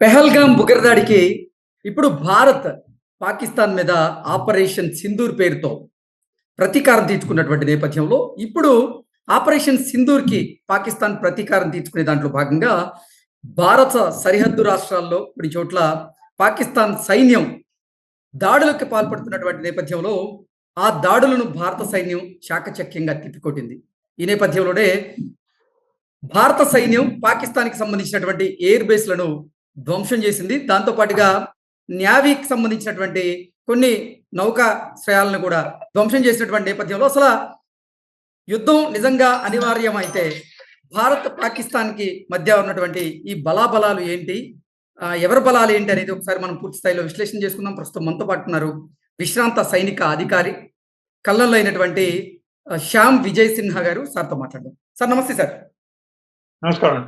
పెహల్గాం ఉగ్రదాడికి ఇప్పుడు భారత్ పాకిస్తాన్ మీద ఆపరేషన్ సింధూర్ పేరుతో ప్రతీకారం తీర్చుకున్నటువంటి నేపథ్యంలో ఇప్పుడు ఆపరేషన్ సింధూర్కి పాకిస్తాన్ ప్రతీకారం తీర్చుకునే దాంట్లో భాగంగా భారత సరిహద్దు రాష్ట్రాల్లో కొన్ని చోట్ల పాకిస్తాన్ సైన్యం దాడులకు పాల్పడుతున్నటువంటి నేపథ్యంలో ఆ దాడులను భారత సైన్యం చాకచక్యంగా తిప్పికొట్టింది. ఈ నేపథ్యంలోనే భారత సైన్యం పాకిస్తాన్కి సంబంధించినటువంటి ఎయిర్ బేస్లను ధ్వంసం చేసింది. దాంతో పాటుగా న్యావీకి సంబంధించినటువంటి కొన్ని నౌకాశ్రయాలను కూడా ధ్వంసం చేసినటువంటి నేపథ్యంలో అసలు యుద్ధం నిజంగా అనివార్యమైతే భారత్ పాకిస్తాన్కి మధ్య ఉన్నటువంటి ఈ బలాబలాలు ఏంటి? ఎవరి బలాలు ఏంటి అనేది ఒకసారి మనం పూర్తి స్థాయిలో విశ్లేషణ చేసుకుందాం. ప్రస్తుతం మనతో పాటు ఉన్నారు విశ్రాంత సైనిక అధికారి కళ్ళల్లో అయినటువంటి శ్యామ్ విజయ్ సిన్హా గారు. సార్తో మాట్లాడదాం. సార్ నమస్తే సార్. నమస్కారం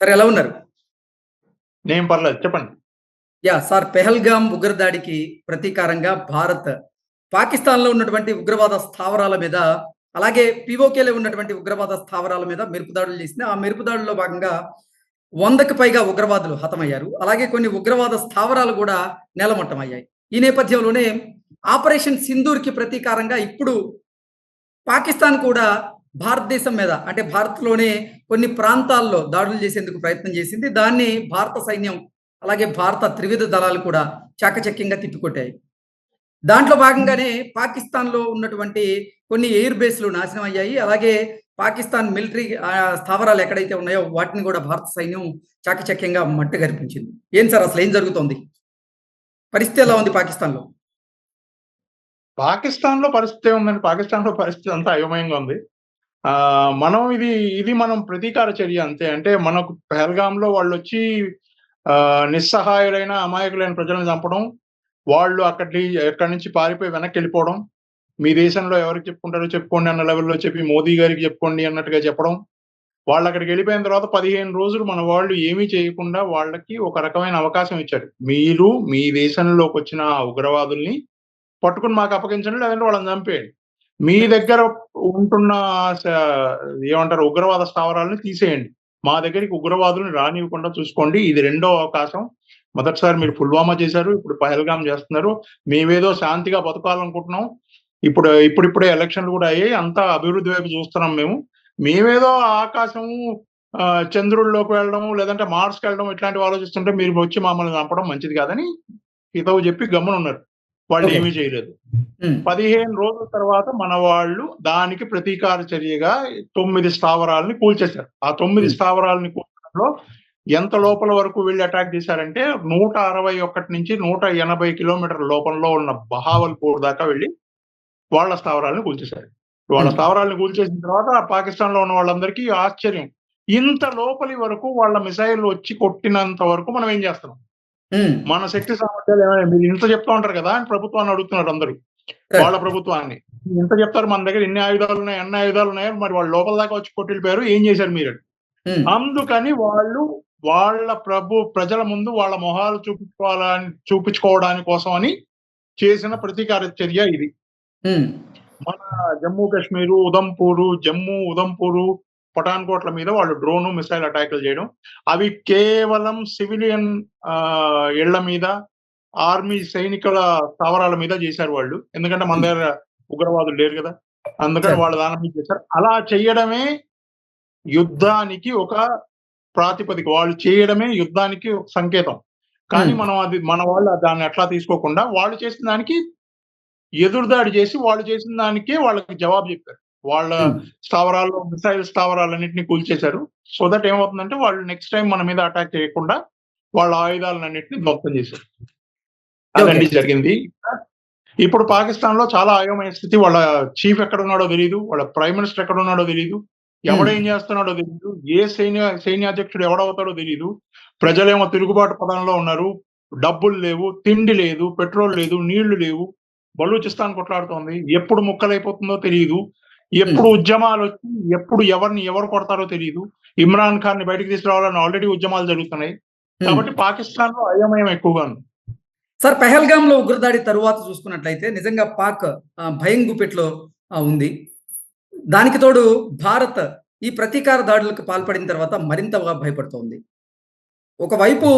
సార్ ఎలా ఉన్నారు? నేను పర్లేదు చెప్పండి. యా సార్ పెహల్గాం ఉగ్రదాడికి ప్రతీకారంగా భారత్ పాకిస్తాన్లో ఉన్నటువంటి ఉగ్రవాద స్థావరాల మీద అలాగే పిఓకేలో ఉన్నటువంటి ఉగ్రవాద స్థావరాల మీద మెరుపు దాడులు చేసింది ఆ మెరుపు దాడుల్లో భాగంగా వందకు పైగా ఉగ్రవాదులు హతమయ్యారు. అలాగే కొన్ని ఉగ్రవాద స్థావరాలు కూడా నేలమట్టమయ్యాయి. ఈ నేపథ్యంలోనే ఆపరేషన్ సింధూర్కి ప్రతీకారంగా ఇప్పుడు పాకిస్తాన్ కూడా భారతదేశం మీద అంటే భారత్లోనే కొన్ని ప్రాంతాల్లో దాడులు చేసేందుకు ప్రయత్నం చేసింది. దాన్ని భారత సైన్యం అలాగే భారత త్రివిధ దళాలు కూడా చాకచక్యంగా తిప్పికొట్టాయి. దాంట్లో భాగంగానే పాకిస్తాన్లో ఉన్నటువంటి కొన్ని ఎయిర్ బేస్లు నాశనం అయ్యాయి. అలాగే పాకిస్తాన్ మిలిటరీ స్థావరాలు ఎక్కడైతే ఉన్నాయో వాటిని కూడా భారత సైన్యం చాకచక్యంగా మట్టు గరిపించింది ఏం సార్ అసలు ఏం జరుగుతోంది? పరిస్థితి ఎలా ఉంది పాకిస్తాన్లో? పాకిస్తాన్లో పరిస్థితి ఉందండి పాకిస్తాన్లో పరిస్థితి అంతా అయోమయంగా ఉంది. మనం ఇది ఇది మనం ప్రతీకార చర్య అంతే. అంటే మనకు పహల్గామ్లో వాళ్ళు వచ్చి నిస్సహాయులైన అమాయకులైన ప్రజలను చంపడం వాళ్ళు అక్కడి ఎక్కడి నుంచి పారిపోయి వెనక్కి వెళ్ళిపోవడం మీ దేశంలో ఎవరికి చెప్పుకుంటారో చెప్పుకోండి అన్న లెవెల్లో చెప్పి మోదీ గారికి చెప్పుకోండి అన్నట్టుగా చెప్పడం వాళ్ళు అక్కడికి వెళ్ళిపోయిన తర్వాత పదిహేను రోజులు మన వాళ్ళు ఏమీ చేయకుండా వాళ్ళకి ఒక రకమైన అవకాశం ఇచ్చారు. మీరు మీ దేశంలోకి వచ్చిన ఉగ్రవాదుల్ని పట్టుకుని మాకు అప్పగించండి లేదంటే వాళ్ళని చంపేయండి. మీ దగ్గర ఉంటున్న ఏమంటారు ఉగ్రవాద స్థావరాలను తీసేయండి. మా దగ్గరికి ఉగ్రవాదులను రానివ్వకుండా చూసుకోండి. ఇది రెండో అవకాశం. మొదటిసారి మీరు పుల్వామా చేశారు ఇప్పుడు పహల్గాం చేస్తున్నారు. మేమేదో శాంతిగా బతకాలనుకుంటున్నాం. ఇప్పుడు ఇప్పుడిప్పుడే ఎలక్షన్లు కూడా అయ్యాయి. అంతా అభివృద్ధి వైపు చూస్తున్నాం మేము. మేమేదో ఆకాశం ఆ, చంద్రుల్లోకి వెళ్ళడం లేదంటే మార్స్కి వెళ్ళడం ఇట్లాంటివి ఆలోచిస్తుంటే మీరు వచ్చి మమ్మల్ని చంపడం మంచిది కాదని హితవు చెప్పి గమ్మునున్నారు. వాళ్ళు. ఏమీ చేయలేదు. పదిహేను రోజుల తర్వాత మన వాళ్ళు దానికి ప్రతీకార చర్యగా తొమ్మిది స్థావరాలని కూల్చేశారు ఆ తొమ్మిది. స్థావరాలని కూల్చడంలో ఎంత లోపల వరకు వెళ్ళి అటాక్ చేశారంటే నూట అరవై ఒకటి నుంచి నూట ఎనభై కిలోమీటర్ల లోపంలో ఉన్న బహావల్పూర్ దాకా వెళ్ళి వాళ్ళ స్థావరాలను కూల్చేశారు వాళ్ళ. స్థావరాలను కూల్చేసిన తర్వాత పాకిస్తాన్లో ఉన్న వాళ్ళందరికీ ఆశ్చర్యం ఇంత లోపలి వరకు వాళ్ళ మిసైల్ వచ్చి కొట్టినంత వరకు మనం ఏం చేస్తున్నాం మన శక్తి సామర్థ్యాలు ఏమైనా మీరు ఇంత చెప్తా ఉంటారు కదా అని ప్రభుత్వాన్ని అడుగుతున్నారు అందరూ. వాళ్ళ ప్రభుత్వాన్ని. ఇంత చెప్తారు మన దగ్గర ఎన్ని ఆయుధాలు ఉన్నాయి అన్ని ఆయుధాలు ఉన్నాయి మరి వాళ్ళు లోపల దాకా వచ్చి కొట్టిపోయారు ఏం చేశారు మీరు? అందుకని వాళ్ళు వాళ్ళ ప్రభు ప్రజల ముందు వాళ్ళ మొహాలు చూపించుకోవాలని చూపించుకోవడానికి కోసం అని చేసిన ప్రతీకార చర్య ఇది. మన జమ్మూ కాశ్మీరు ఉదంపూరు జమ్మూ ఉదంపూరు పఠాన్కోట్ల మీద వాళ్ళు డ్రోను మిసైల్ అటాకులు చేయడం. అవి కేవలం సివిలియన్ ఇళ్ళ మీద ఆర్మీ సైనికుల స్థావరాల మీద చేశారు వాళ్ళు. ఎందుకంటే మన దగ్గర ఉగ్రవాదులు లేరు కదా. అందుకని. వాళ్ళు దాని మీద చేశారు. అలా చేయడమే యుద్ధానికి ఒక ప్రాతిపదిక. వాళ్ళు చేయడమే యుద్ధానికి ఒక సంకేతం. కానీ. మనం అది మన వాళ్ళు దాన్ని ఎట్లా తీసుకోకుండా వాళ్ళు చేసిన దానికి ఎదురుదాడి చేసి వాళ్ళు చేసిన దానికే వాళ్ళకి జవాబు చెప్పారు. వాళ్ళ. స్థావరాల్లో మిసైల్ స్థావరాలన్నింటినీ కూల్చేశారు. సో దట్ ఏమవుతుందంటే వాళ్ళు నెక్స్ట్ టైం మన మీద అటాక్ చేయకుండా వాళ్ళ ఆయుధాలన్నింటినీ ధ్వంసం చేశారు. అదండి జరిగింది. ఇప్పుడు పాకిస్తాన్లో చాలా అయోమయ స్థితి. వాళ్ళ చీఫ్ ఎక్కడ ఉన్నాడో తెలియదు వాళ్ళ ప్రైమ్ మినిస్టర్ ఎక్కడ ఉన్నాడో తెలియదు ఎవడేం చేస్తున్నాడో తెలియదు ఏ సైన్య సైన్యాధ్యక్షుడు ఎవడవుతాడో తెలియదు ప్రజలేమో తిరుగుబాటు పదంలో ఉన్నారు. డబ్బులు లేవు తిండి లేదు పెట్రోల్ లేదు నీళ్ళు లేవు. బలూచిస్తాన్ కొట్లాడుతోంది. ఎప్పుడు ముక్కలైపోతుందో తెలియదు ఎప్పుడు ఉద్యమాలు వచ్చి ఎప్పుడు ఎవరిని ఎవరు కొడతారో తెలియదు ఇమ్రాన్ ఖాన్ని బయటకు తీసుకురావాలని ఆల్రెడీ ఉద్యమాలు జరుగుతున్నాయి. ఉమ్. కాబట్టి పాకిస్తాన్లో అయోమయం ఎక్కువగా ఉంది. సార్ పెహల్గామ్లో ఉగ్రదాడి తరువాత చూసుకున్నట్లయితే నిజంగా పాక్ భయం గుపెట్లో ఉంది. దానికి తోడు భారత్ ఈ ప్రతీకార దాడులకు పాల్పడిన తర్వాత మరింతగా భయపడుతోంది. ఒకవైపు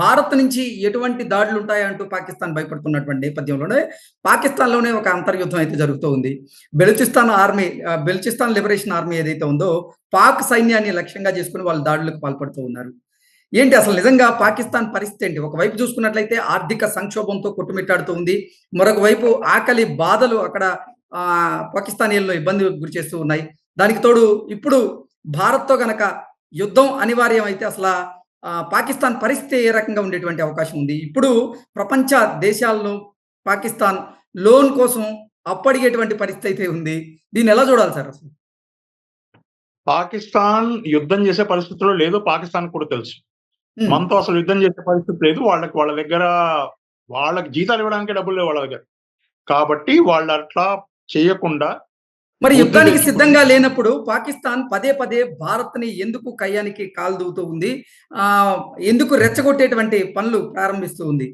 భారత్ నుంచి ఎటువంటి దాడులు ఉంటాయంటూ పాకిస్తాన్ భయపడుతున్నటువంటి నేపథ్యంలోనే పాకిస్తాన్లోనే ఒక అంతర్యుద్ధం అయితే జరుగుతూ ఉంది. Balochistan army Balochistan liberation army ఏదైతే ఉందో పాక్ సైన్యాన్ని లక్ష్యంగా చేసుకుని వాళ్ళు దాడులకు పాల్పడుతూ ఉన్నారు. ఏంటి అసలు నిజంగా పాకిస్తాన్ పరిస్థితి ఏంటి? ఒకవైపు చూసుకున్నట్లయితే ఆర్థిక సంక్షోభంతో కొట్టుమిట్టాడుతూ ఉంది. మరొక వైపు ఆకలి బాధలు అక్కడ ఆ, పాకిస్తానీలను ఇబ్బంది గురి చేస్తూ ఉన్నాయి. దానికి తోడు ఇప్పుడు భారత్తో గనక యుద్ధం అనివార్యం అయితే అసలు పాకిస్తాన్ పరిస్థితి ఏ రకంగా ఉండేటువంటి అవకాశం ఉంది? ఇప్పుడు ప్రపంచ దేశాల్లో పాకిస్తాన్ లోన్ కోసం అప్పడిగేటువంటి పరిస్థితి అయితే ఉంది. దీన్ని ఎలా చూడాలి సార్ అసలు? పాకిస్తాన్ యుద్ధం చేసే పరిస్థితిలో లేదు పాకిస్తాన్ కూడా తెలుసు. మనతో అసలు యుద్ధం చేసే పరిస్థితి లేదు. వాళ్ళకి వాళ్ళ దగ్గర వాళ్ళకి జీతాలు ఇవ్వడానికి డబ్బులు లేవు వాళ్ళ దగ్గర. కాబట్టి వాళ్ళు అట్లా చేయకుండా మరి యుద్ధం యుద్ధానికి సిద్ధంగా లేనప్పుడు పాకిస్తాన్ పదే పదే భారత్ని ఎందుకు కయ్యానికి కాలు దూవుతూ ఉంది? ఆ ఎందుకు రెచ్చగొట్టేటువంటి పనులు ప్రారంభిస్తూ ఉంది?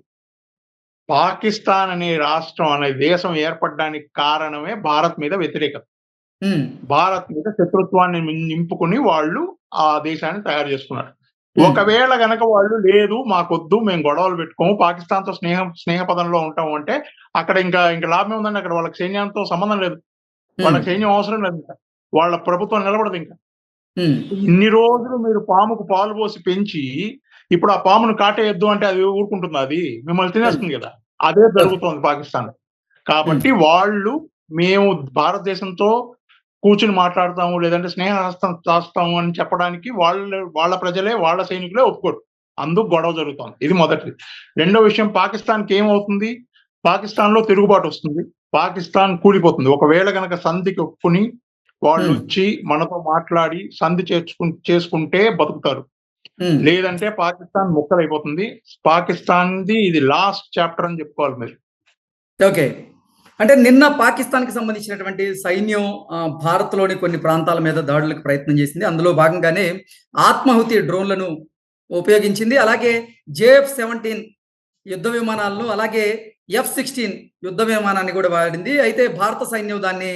పాకిస్తాన్ అనే రాష్ట్రం అనే దేశం ఏర్పడడానికి కారణమే భారత్ మీద వ్యతిరేకత. భారత్ మీద శత్రుత్వాన్ని నింపుకుని వాళ్ళు ఆ దేశాన్ని తయారు చేసుకున్నారు ఉమ్, ఒకవేళ గనక వాళ్ళు లేదు మాకొద్దు మేము గొడవలు పెట్టుకోము పాకిస్తాన్తో స్నేహం స్నేహ పదంలో ఉంటాము అంటే అక్కడ ఇంకా ఇంకా లాభం ఉందండి అక్కడ. వాళ్ళకి సైన్యంతో సంబంధం లేదు. వాళ్ళకి సైన్యం అవసరం లేదు ఇంకా. వాళ్ళ ప్రభుత్వం నిలబడదు ఇంకా. ఇన్ని రోజులు మీరు పాముకు పాలు పోసి పెంచి ఇప్పుడు ఆ పామును కాటేయద్దు అంటే అది ఊరుకుంటుంది అది? మిమ్మల్ని తినేస్తుంది కదా. అదే జరుగుతోంది పాకిస్తాన్ కాబట్టి వాళ్ళు మేము భారతదేశంతో కూర్చుని మాట్లాడతాము లేదంటే స్నేహ హస్తం చేస్తాము అని చెప్పడానికి వాళ్ళ వాళ్ళ ప్రజలే వాళ్ళ సైనికులే ఒప్పుకోరు. అందుకు గొడవ జరుగుతోంది. ఇది మొదటిది. రెండో విషయం పాకిస్తాన్కి ఏమవుతుంది? పాకిస్తాన్లో తిరుగుబాటు వస్తుంది. పాకిస్తాన్ కూలిపోతుంది. ఒకవేళ గనక సంధికి ఒప్పుకుని వాళ్ళు. వచ్చి మనతో మాట్లాడి సంధి చేర్చుకు చేసుకుంటే బతుకుతారు. లేదంటే పాకిస్తాన్ ముక్కలైపోతుంది. పాకిస్తాన్ది ఇది లాస్ట్ చాప్టర్ అని చెప్పుకోవాలి మీరు. ఓకే. అంటే నిన్న పాకిస్తాన్కి సంబంధించినటువంటి సైన్యం భారత్లోని కొన్ని ప్రాంతాల మీద దాడులకు ప్రయత్నం చేసింది. అందులో భాగంగానే ఆత్మాహుతి డ్రోన్లను ఉపయోగించింది. అలాగే జేఎఫ్ సెవెంటీన్ యుద్ధ విమానాలను అలాగే ఎఫ్ సిక్స్టీన్ యుద్ధ విమానాన్ని కూడా వాడింది. అయితే భారత సైన్యం దాన్ని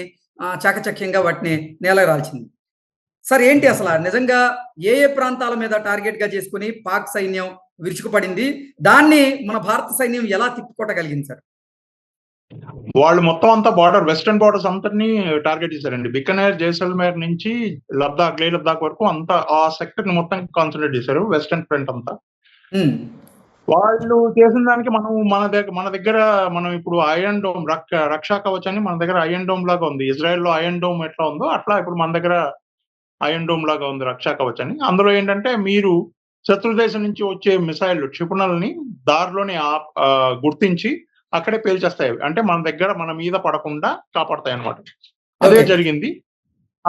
చాకచక్యంగా వాటిని నేలరాల్చింది సార్ ఏంటి అసలు? నిజంగా ఏ ఏ ప్రాంతాల మీద టార్గెట్గా చేసుకుని పాక్ సైన్యం విరుచుకుపడింది? దాన్ని మన భారత సైన్యం ఎలా తిప్పుకొట్టగలిగింది సార్? వాళ్ళు మొత్తం అంతా బార్డర్ వెస్టర్న్ బార్డర్స్ అంతటిని టార్గెట్ చేశారండి. బికనేర్ జైసల్మేర్ నుంచి లద్దాఖ్ లే లద్దాఖ్ వరకు అంతా ఆ సెక్టర్ని మొత్తం కాన్సన్ట్రేట్ చేశారు వెస్టర్న్ ఫ్రంట్ అంతా. వాళ్ళు చేసిన దానికి మనం మన దగ్గర మన దగ్గర మనం ఇప్పుడు ఐరన్ డోమ్ రక్ష రక్షా కవచ్ అని మన దగ్గర ఐరన్ డోమ్ లాగా ఉంది. ఇజ్రాయెల్లో ఐరన్ డోమ్ ఎట్లా ఉందో అట్లా ఇప్పుడు మన దగ్గర ఐరన్ డోమ్ లాగా ఉంది రక్షా కవచ్ అని అందులో ఏంటంటే మీరు శత్రు దేశం నుంచి వచ్చే మిసైల్ క్షిపణులని దారిలోనే గుర్తించి అక్కడే పేల్చేస్తాయి. అంటే మన దగ్గర మన మీద పడకుండా కాపాడతాయి అన్నమాట అదే. జరిగింది.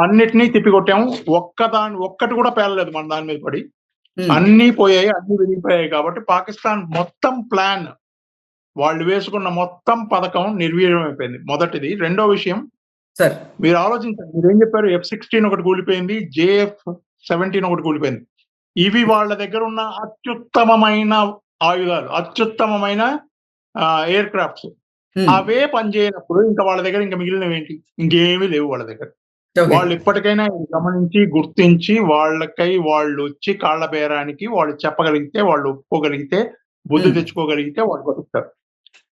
అన్నిటినీ తిప్పికొట్టాము. ఒక్క దాని ఒక్కటి కూడా పేలలేదు మన దాని మీద పడి. అన్ని పోయాయి అన్ని విరిగిపోయాయి కాబట్టి పాకిస్తాన్ మొత్తం ప్లాన్ వాళ్ళు వేసుకున్న మొత్తం పథకం నిర్వీర్యం అయిపోయింది మొదటిది. రెండో విషయం సార్. మీరు ఆలోచించండి. మీరు ఏం చెప్పారు? ఎఫ్ సిక్స్టీన్ ఒకటి కూలిపోయింది జేఎఫ్ సెవెంటీన్ ఒకటి కూలిపోయింది. ఇవి వాళ్ళ దగ్గర ఉన్న అత్యుత్తమమైన ఆయుధాలు అత్యుత్తమమైన ఎయిర్ క్రాఫ్ట్స్ ఉమ్, అవే పనిచేయనప్పుడు ఇంకా వాళ్ళ దగ్గర ఇంకా మిగిలినవి ఏంటి? ఇంకేమీ లేవు వాళ్ళ దగ్గర. వాళ్ళు ఇప్పటికైనా గమనించి గుర్తించి వాళ్ళకై వాళ్ళు వచ్చి కాళ్ళ బేరానికి వాళ్ళు చెప్పగలిగితే వాళ్ళు ఒప్పుకోగలిగితే బుద్ధి Hmm. తెచ్చుకోగలిగితే వాళ్ళు బతుకుతారు.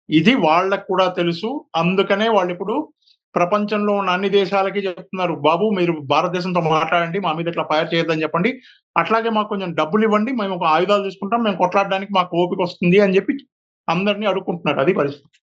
ఇది వాళ్ళకు కూడా తెలుసు. అందుకనే వాళ్ళు ఇప్పుడు ప్రపంచంలో ఉన్న అన్ని దేశాలకి చెప్తున్నారు బాబు మీరు భారతదేశంతో మాట్లాడండి మా మీద ఇట్లా ఫైర్ చేయొద్దని చెప్పండి. అట్లాగే మాకు కొంచెం డబ్బులు ఇవ్వండి మేము ఒక ఆయుధాలు తీసుకుంటాం మేము కొట్లాడడానికి మాకు ఓపిక వస్తుంది అని చెప్పి అందరినీ అడుక్కుంటున్నారు అది పరిస్థితి.